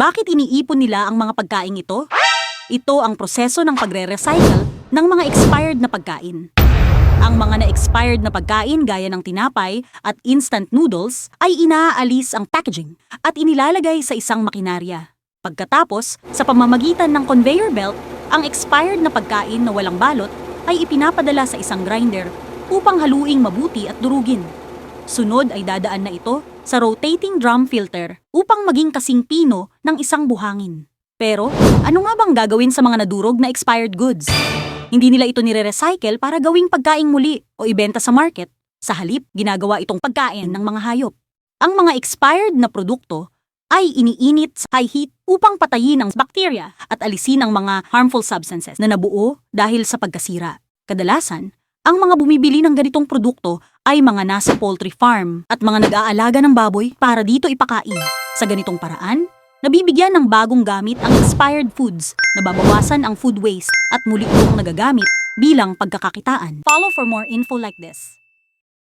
Bakit iniipon nila ang mga pagkain ito? Ito ang proseso ng pagre-recycle ng mga expired na pagkain. Ang mga na-expired na pagkain gaya ng tinapay at instant noodles ay inaalis ang packaging at inilalagay sa isang makinarya. Pagkatapos, sa pamamagitan ng conveyor belt, ang expired na pagkain na walang balot ay ipinapadala sa isang grinder upang haluing mabuti at durugin. Sunod ay dadaan na ito sa rotating drum filter upang maging kasing pino ng isang buhangin. Pero, ano nga bang gagawin sa mga nadurog na expired goods? Hindi nila ito nire-recycle para gawing pagkain muli o ibenta sa market. Sa halip, ginagawa itong pagkain ng mga hayop. Ang mga expired na produkto ay iniinit sa high heat upang patayin ang bakterya at alisin ang mga harmful substances na nabuo dahil sa pagkasira. Kadalasan, ang mga bumibili ng ganitong produkto ay mga nasa poultry farm at mga nag-aalaga ng baboy para dito ipakain. Sa ganitong paraan, nabibigyan ng bagong gamit ang expired foods, nababawasan ang food waste at muli itong nagagamit bilang pagkakakitaan. Follow for more info like this.